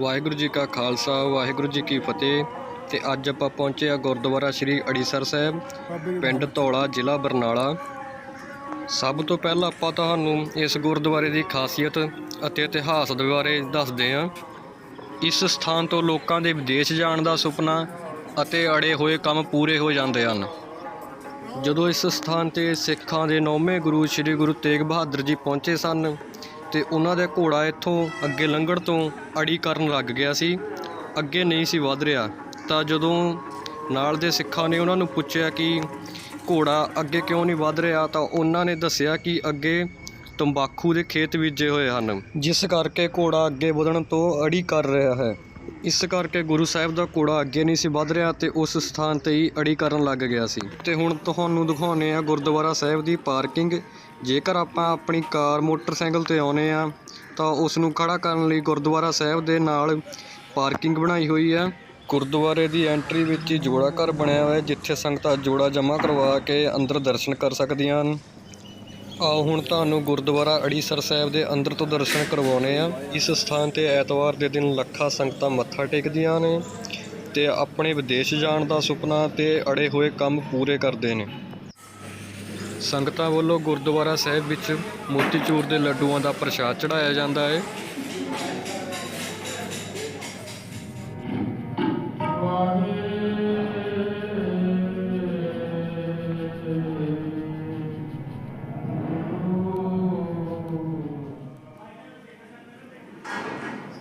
ਵਾਹਿਗੁਰੂ ਜੀ ਕਾ ਖਾਲਸਾ, ਵਾਹਿਗੁਰੂ ਜੀ ਕੀ ਫਤਿਹ। ਤੇ ਅੱਜ ਆਪਾਂ ਪਹੁੰਚੇ ਆ ਗੁਰਦੁਆਰਾ ਸ੍ਰੀ ਅੜੀਸਰ ਸਾਹਿਬ, ਪਿੰਡ ਧੌਲਾ, ਜ਼ਿਲ੍ਹਾ ਬਰਨਾਲਾ। ਸਭ ਤੋਂ ਪਹਿਲਾਂ ਆਪਾਂ ਤੁਹਾਨੂੰ ਇਸ ਗੁਰਦੁਆਰੇ ਦੀ ਖਾਸੀਅਤ ਅਤੇ ਇਤਿਹਾਸ ਦੇ ਬਾਰੇ ਦੱਸਦੇ ਹਾਂ। ਇਸ ਸਥਾਨ ਤੋਂ ਲੋਕਾਂ ਦੇ ਵਿਦੇਸ਼ ਜਾਣ ਦਾ ਸੁਪਨਾ ਅਤੇ ਅੜੇ ਹੋਏ ਕੰਮ ਪੂਰੇ ਹੋ ਜਾਂਦੇ ਹਨ। ਜਦੋਂ ਇਸ ਸਥਾਨ ਤੇ ਸਿੱਖਾਂ ਦੇ ਨੌਵੇਂ ਗੁਰੂ ਸ੍ਰੀ ਗੁਰੂ ਤੇਗ ਬਹਾਦਰ ਜੀ ਪਹੁੰਚੇ ਸਨ ਤੇ ਉਹਨਾਂ ਦਾ ਘੋੜਾ ਇੱਥੋਂ ਅੱਗੇ ਲੰਘਣ ਤੋਂ ਅੜੀ ਕਰਨ ਲੱਗ ਗਿਆ ਸੀ। ਅੱਗੇ ਨਹੀਂ ਸੀ ਵਧ ਰਿਹਾ। ਤਾਂ ਜਦੋਂ ਨਾਲ ਦੇ ਸਿੱਖਾਂ ਨੇ ਉਹਨਾਂ ਨੂੰ ਪੁੱਛਿਆ ਕਿ ਘੋੜਾ ਅੱਗੇ ਕਿਉਂ ਨਹੀਂ ਵਧ ਰਿਹਾ, ਤਾਂ ਉਹਨਾਂ ਨੇ ਦੱਸਿਆ ਕਿ ਅੱਗੇ ਤੰਬਾਕੂ ਦੇ ਖੇਤ ਬੀਜੇ ਹੋਏ ਹਨ, ਜਿਸ ਕਰਕੇ ਘੋੜਾ ਅੱਗੇ ਵਧਣ ਤੋਂ ਅੜੀ ਕਰ ਰਿਹਾ ਹੈ। ਇਸ ਕਰਕੇ ਗੁਰੂ ਸਾਹਿਬ ਦਾ ਘੋੜਾ ਅੱਗੇ ਨਹੀਂ ਸੀ ਵੱਧ ਰਿਹਾ ਤੇ ਉਸ ਸਥਾਨ ਤੇ ਹੀ ਅੜੀ ਕਰਨ ਲੱਗ ਗਿਆ ਸੀ। ਤੇ ਹੁਣ ਤੁਹਾਨੂੰ ਦਿਖਾਉਨੇ ਆ ਗੁਰਦੁਆਰਾ ਸਾਹਿਬ ਦੀ ਪਾਰਕਿੰਗ ਜੇਕਰ ਆਪਾਂ ਆਪਣੀ ਕਾਰ ਮੋਟਰਸਾਈਕਲ ਤੇ ਆਉਨੇ ਆ, ਤਾਂ ਉਸ ਨੂੰ ਖੜਾ ਕਰਨ ਲਈ ਗੁਰਦੁਆਰਾ ਸਾਹਿਬ ਦੇ ਨਾਲ ਪਾਰਕਿੰਗ ਬਣਾਈ ਹੋਈ ਹੈ। ਗੁਰਦੁਆਰੇ ਦੀ ਐਂਟਰੀ ਵਿੱਚ ਹੀ ਜੋੜਾ ਘਰ ਬਣਿਆ ਹੋਇਆ ਹੈ, ਜਿੱਥੇ ਸੰਗਤਾਂ ਜੋੜਾ ਜਮ੍ਹਾਂ ਕਰਵਾ ਕੇ ਅੰਦਰ ਦਰਸ਼ਨ ਕਰ ਸਕਦੀਆਂ ਹਨ। ਆਓ ਹੁਣ ਤੁਹਾਨੂੰ ਗੁਰਦੁਆਰਾ ਅੜੀਸਰ ਸਾਹਿਬ ਦੇ ਅੰਦਰ ਤੋਂ ਦਰਸ਼ਨ ਕਰਵਾਉਣੇ ਆ ਇਸ ਸਥਾਨ ਤੇ ਐਤਵਾਰ ਦੇ ਦਿਨ ਲੱਖਾਂ ਸੰਗਤਾਂ ਮੱਥਾ ਟੇਕਦੀਆਂ ਨੇ ਤੇ ਆਪਣੇ ਵਿਦੇਸ਼ ਜਾਣ ਦਾ ਸੁਪਨਾ ਤੇ ਅੜੇ ਹੋਏ ਕੰਮ ਪੂਰੇ ਕਰਦੇ ਨੇ। ਸੰਗਤਾਂ ਵੱਲੋਂ ਗੁਰਦੁਆਰਾ ਸਾਹਿਬ ਵਿੱਚ ਮੋਤੀਚੂਰ ਦੇ ਲੱਡੂਆਂ ਦਾ ਪ੍ਰਸ਼ਾਦ ਚੜਾਇਆ ਜਾਂਦਾ ਹੈ।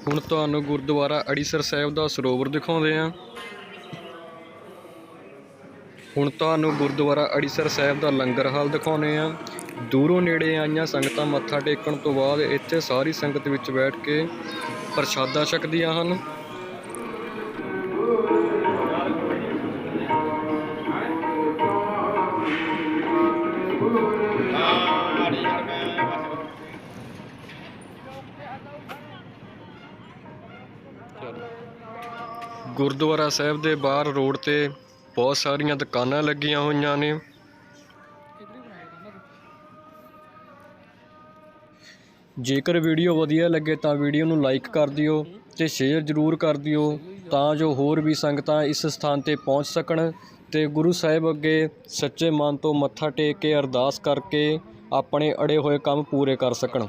ਹੁਣ ਤੁਹਾਨੂੰ ਗੁਰਦੁਆਰਾ ਅੜੀਸਰ ਸਾਹਿਬ ਦਾ ਸਰੋਵਰ ਦਿਖਾਉਂਦੇ ਹਾਂ। ਹੁਣ ਤੁਹਾਨੂੰ ਗੁਰਦੁਆਰਾ ਅੜੀਸਰ ਸਾਹਿਬ ਦਾ ਲੰਗਰ ਹਾਲ ਦਿਖਾਉਂਦੇ ਹਾਂ ਦੂਰੋਂ ਨੇੜੇ ਆਈਆਂ ਸੰਗਤਾਂ ਮੱਥਾ ਟੇਕਣ ਤੋਂ ਬਾਅਦ ਇੱਥੇ ਸਾਰੀ ਸੰਗਤ ਵਿੱਚ ਬੈਠ ਕੇ ਪ੍ਰਸ਼ਾਦਾ ਛਕਦੀਆਂ ਹਨ। ਗੁਰਦੁਆਰਾ ਸਾਹਿਬ ਦੇ ਬਾਹਰ ਰੋਡ ਤੇ ਬਹੁਤ ਸਾਰੀਆਂ ਦੁਕਾਨਾਂ ਲੱਗੀਆਂ ਹੋਈਆਂ ਨੇ। ਜੇਕਰ ਵੀਡੀਓ ਵਧੀਆ ਲੱਗੇ ਤਾਂ ਵੀਡੀਓ ਨੂੰ ਲਾਈਕ ਕਰ ਦਿਓ ਤੇ ਸ਼ੇਅਰ ਜ਼ਰੂਰ ਕਰ ਦਿਓ ਤਾਂ ਜੋ ਹੋਰ ਵੀ ਸੰਗਤਾਂ ਇਸ ਸਥਾਨ ਤੇ ਪਹੁੰਚ ਸਕਣ ਤੇ ਗੁਰੂ ਸਾਹਿਬ ਅੱਗੇ ਸੱਚੇ ਮਨ ਤੋਂ ਮੱਥਾ ਟੇਕ ਕੇ ਅਰਦਾਸ ਕਰਕੇ ਆਪਣੇ ਅੜੇ ਹੋਏ ਕੰਮ ਪੂਰੇ ਕਰ ਸਕਣ।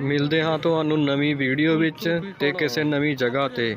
ਮਿਲਦੇ ਹਾਂ ਤੁਹਾਨੂੰ ਨਵੀਂ ਵੀਡੀਓ ਵਿੱਚ ਤੇ ਕਿਸੇ ਨਵੀਂ ਜਗ੍ਹਾ ਤੇ।